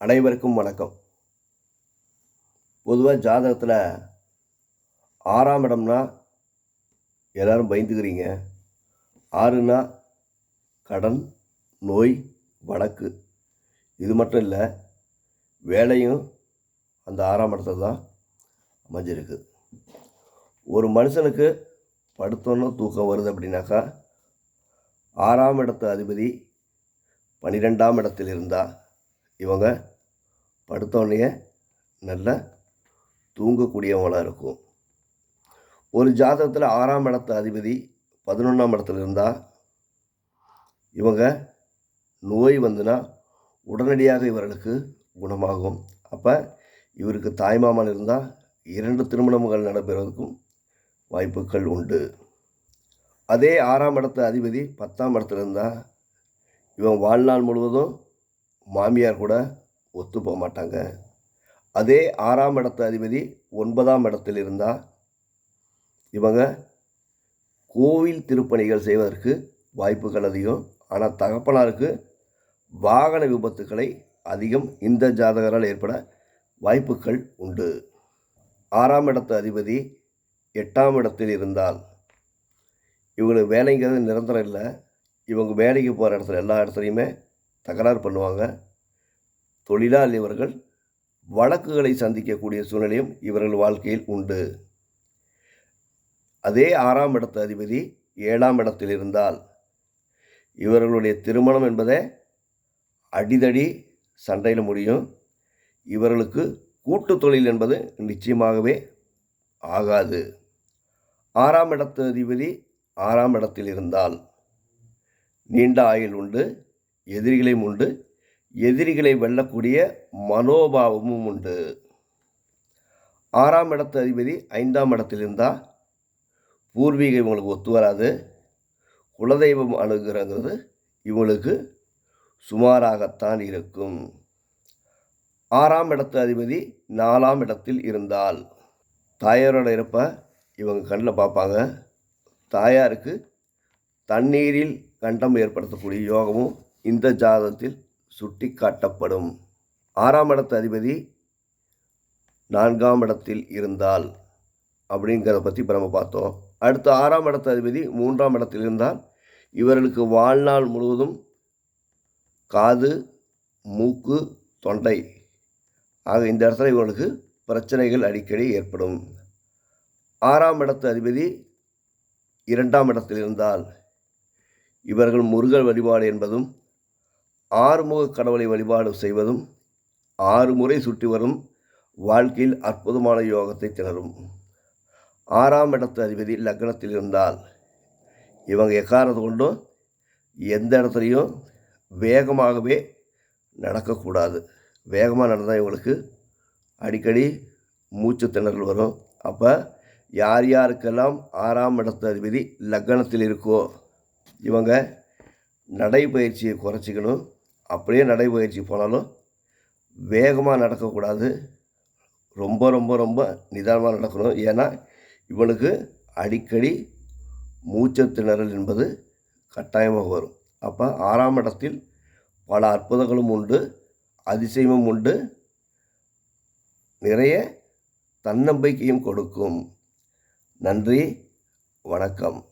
அனைவருக்கும் வணக்கம். பொதுவாக ஜாதகத்தில் ஆறாம் இடம்னா எல்லோரும் பயந்துக்கிறீங்க. ஆறுனா கடன் நோய் வழக்கு. இது மட்டும் இல்லை வேலையும் அந்த ஆறாம் இடத்துல தான் அமைஞ்சிருக்கு. ஒரு மனுஷனுக்கு படுத்தோன்னு தூக்கம் வருது அப்படின்னாக்கா ஆறாம் இடத்து அதிபதி பன்னிரெண்டாம் இடத்தில் இருந்தால் இவங்க படுத்தோடனே நல்லா தூங்கக்கூடியவங்களாக இருக்கும். ஒரு ஜாதகத்தில் ஆறாம் இடத்து அதிபதி பதினொன்றாம் இடத்துல இருந்தால் இவங்க நோய் வந்துன்னா உடனடியாக இவர்களுக்கு குணமாகும். அப்போ இவருக்கு தாய்மாமன் இருந்தால் இரண்டு திருமணங்கள் நடைபெறுவதற்கும் வாய்ப்புகள் உண்டு. அதே ஆறாம் இடத்து அதிபதி பத்தாம் இடத்துல இருந்தால் இவன் வாழ்நாள் முழுவதும் மாமியார் கூட ஒத்து போக மாட்டாங்க. அதே ஆறாம் இடத்து அதிபதி ஒன்பதாம் இடத்தில் இருந்தால் இவங்க கோவில் திருப்பணிகள் செய்வதற்கு வாய்ப்புகள் அதிகம். ஆனால் தகப்பனாருக்கு வாகன விபத்துக்களை அதிகம் இந்த ஜாதகரால் ஏற்பட வாய்ப்புகள் உண்டு. ஆறாம் இடத்து அதிபதி எட்டாம் இடத்தில் இருந்தால் இவங்களுக்கு வேலைங்கிறது நிரந்தரம் இல்லை. இவங்க வேலைக்கு போகிற இடத்துல எல்லா இடத்துலையுமே தகராறு பண்ணுவாங்க. தொழிலாளி இவர்கள் வழக்குகளை சந்திக்கக்கூடிய சூழ்நிலையும் இவர்கள் வாழ்க்கையில் உண்டு. அதே ஆறாம் இடத்து அதிபதி ஏழாம் இடத்தில் இருந்தால் இவர்களுடைய திருமணம் என்பதே அடிதடி சண்டையில் முடியும். இவர்களுக்கு கூட்டு தொழில் என்பது நிச்சயமாகவே ஆகாது. ஆறாம் இடத்து அதிபதி ஆறாம் இடத்தில் இருந்தால் நீண்ட ஆயுள் உண்டு. எதிரிகளையும் உண்டு. எதிரிகளை வெல்லக்கூடிய மனோபாவமும் உண்டு. ஆறாம் இடத்து அதிபதி ஐந்தாம் இடத்தில் இருந்தால் பூர்வீகம் இவங்களுக்கு ஒத்து வராது. குலதெய்வம் அணுகிறங்கிறது இவங்களுக்கு சுமாராகத்தான் இருக்கும். ஆறாம் இடத்து அதிபதி நாலாம் இடத்தில் இருந்தால் தாயாரோட இருப்ப இவங்க கண்ணில் பார்ப்பாங்க தாயாருக்கு தண்ணீரில் கண்டம் ஏற்படுத்தக்கூடிய யோகமும் இந்த ஜாதத்தில் சுட்டி காட்டப்படும் ஆறாம் இடத்து அதிபதி நான்காம் இடத்தில் இருந்தால் அப்படிங்கிறத பற்றி இப்போ நம்ம பார்த்தோம். அடுத்து ஆறாம் இடத்து அதிபதி மூன்றாம் இடத்தில் இருந்தால் இவர்களுக்கு வாழ்நாள் முழுவதும் காது மூக்கு தொண்டை. ஆக இந்த இடத்துல இவர்களுக்கு பிரச்சனைகள் அடிக்கடி ஏற்படும். ஆறாம் இடத்து அதிபதி இரண்டாம் இடத்தில் இருந்தால் இவர்கள் முருகல் வழிபாடு என்பதும் ஆறுமுக கடவுளை வழிபாடு செய்வதும் ஆறு முறை சுற்றி வரும் வாழ்க்கையில் அற்புதமான யோகத்தை திணறும். ஆறாம் இடத்து அதிபதி லக்னத்தில் இருந்தால் இவங்க எக்காரது கொண்டும் எந்த இடத்துலையும் வேகமாகவே நடக்கக்கூடாது. வேகமாக நடந்தால் இவங்களுக்கு அடிக்கடி மூச்சு திணறல் வரும். அப்போ யார் யாருக்கெல்லாம் ஆறாம் இடத்து அதிபதி லக்னத்தில் இருக்கோ இவங்க நடைப்பயிற்சியை குறைச்சிக்கணும். அப்படியே நடைபயிற்சி போனாலும் வேகமாக நடக்கக்கூடாது. ரொம்ப ரொம்ப ரொம்ப நிதானமாக நடக்கணும். ஏன்னா இவனுக்கு அடிக்கடி மூச்சு திணறல் என்பது கட்டாயமாக வரும். அப்போ ஆறாம் இடத்தில் பல அற்புதங்களும் உண்டு அதிசயமும் உண்டு. நிறைய தன்னம்பிக்கையும் கொடுக்கும். நன்றி வணக்கம்.